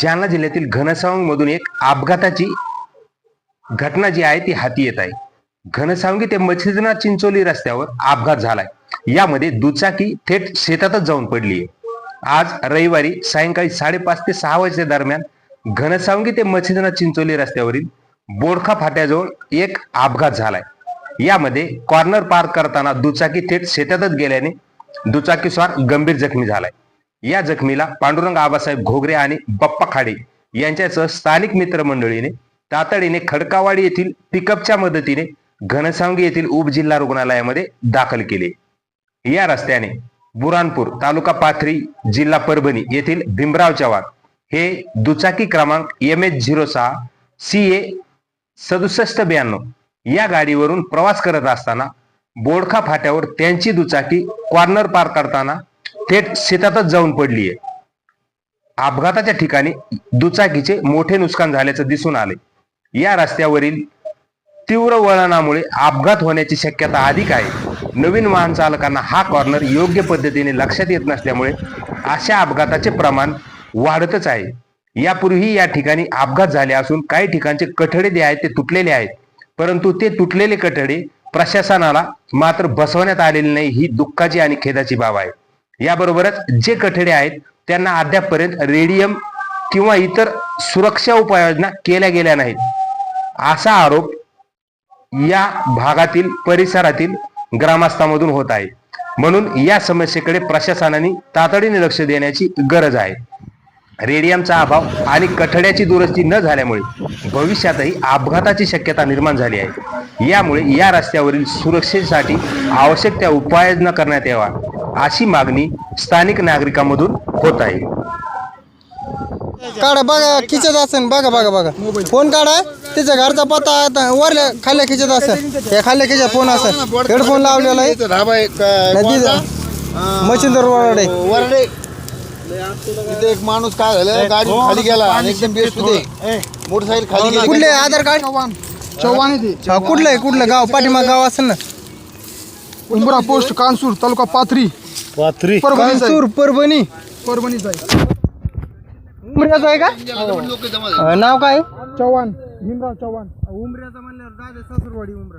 जालना जिल्ह्यातील घनसावंग मधून एक अपघाताची घटना जी आहे ती हाती येत आहे. घनसावंगी ते मच्छिंद्रनाथ चिंचोली रस्त्यावर अपघात झालाय. यामध्ये दुचाकी थेट शेतातच जाऊन पडली आज रविवारी सायंकाळी साडेपाच ते सहा वाजच्या दरम्यान घनसावंगी ते मच्छिंद्रनाथ चिंचोली रस्त्यावरील बोडखा फाट्याजवळ एक अपघात झालाय. यामध्ये कॉर्नर पार करताना दुचाकी थेट शेतातच गेल्याने दुचाकीस्वार गंभीर जखमी झालाय. या जखमीला पांडुरंग आबासाहेब घोगरे आणि बप्पा खाडे यांच्यासह स्थानिक मित्रमंडळीने तातडीने खडकावाडी येथील पिकअपच्या मदतीने घनसावंगी येथील उपजिल्हा रुग्णालयामध्ये दाखल केले. या रस्त्याने बुरानपूर तालुका पाथरी जिल्हा परभणी येथील भीमराव चव्हाण हे दुचाकी क्रमांक एम एच झिरो सहा सी ए सदुसष्ट ब्याण्णव या गाडीवरून प्रवास करत असताना बोडखा फाट्यावर त्यांची दुचाकी कॉर्नर पार करताना थेट शेतातच जाऊन पडलीय. अपघाताच्या ठिकाणी दुचाकीचे मोठे नुकसान झाल्याचं दिसून आले. या रस्त्यावरील तीव्र वळणामुळे अपघात होण्याची शक्यता अधिक आहे. नवीन वाहन चालकांना हा कॉर्नर योग्य पद्धतीने लक्षात येत नसल्यामुळे अशा अपघाताचे प्रमाण वाढतच आहे. यापूर्वी या ठिकाणी अपघात झाले असून काही ठिकाणचे कठडे जे आहेत ते तुटलेले आहेत. परंतु ते तुटलेले कठडे प्रशासनाला मात्र बसवण्यात आलेले नाही ही दुःखाची आणि खेदाची बाब आहे. याबरोबरच जे कठडे आहेत त्यांना अद्यापपर्यंत रेडियम किंवा इतर सुरक्षा उपाययोजना केल्या गेल्या नाहीत. असा आरोप या भागातील परिसरातील ग्रामस्थांमधून होत आहे. म्हणून या समस्येकडे प्रशासनाने तातडीने लक्ष देण्याची गरज आहे. रेडियमचा अभाव आणि कठड्याची दुरुस्ती न झाल्यामुळे भविष्यातही अपघाताची शक्यता निर्माण झाली आहे. यामुळे या रस्त्यावरील सुरक्षेसाठी आवश्यक त्या उपाययोजना करण्यात यावा अशी मागणी स्थानिक नागरिकांमधून होत आहे. काढा बघा खिचत असेल बघा बघा बघा. फोन काढा त्याच्या घरचा पत्ता आता वरल्या खाल्ल्या खिचत असेल. या खाल्ल्या खिचत फोन असेल. हेडफोन लावलेला आहे. मच्छिंदर वरडे. वरडे. तिथे एक माणूस काय झालं? गाडी खाली गेला. आणि एकदम बेस्ट होते मोटरसायकल खाली गेली. कुठले आधार कार्ड? चव्हाण हा, कुठलं आहे? कुठलं? गाव पाठीमाग गाव असेल ना. उंबरा पोस्ट कानसूर तालुका पाथरी. पाथरी. परभणीचा आहे. कानसूर परभणी. परभणीचा आहे उमऱ्याचं आहे का. अं, नाव काय? चव्हाण भीमराव चव्हाण. उमऱ्याचा म्हणल्यावर दादा सासुरवाडी उमरा.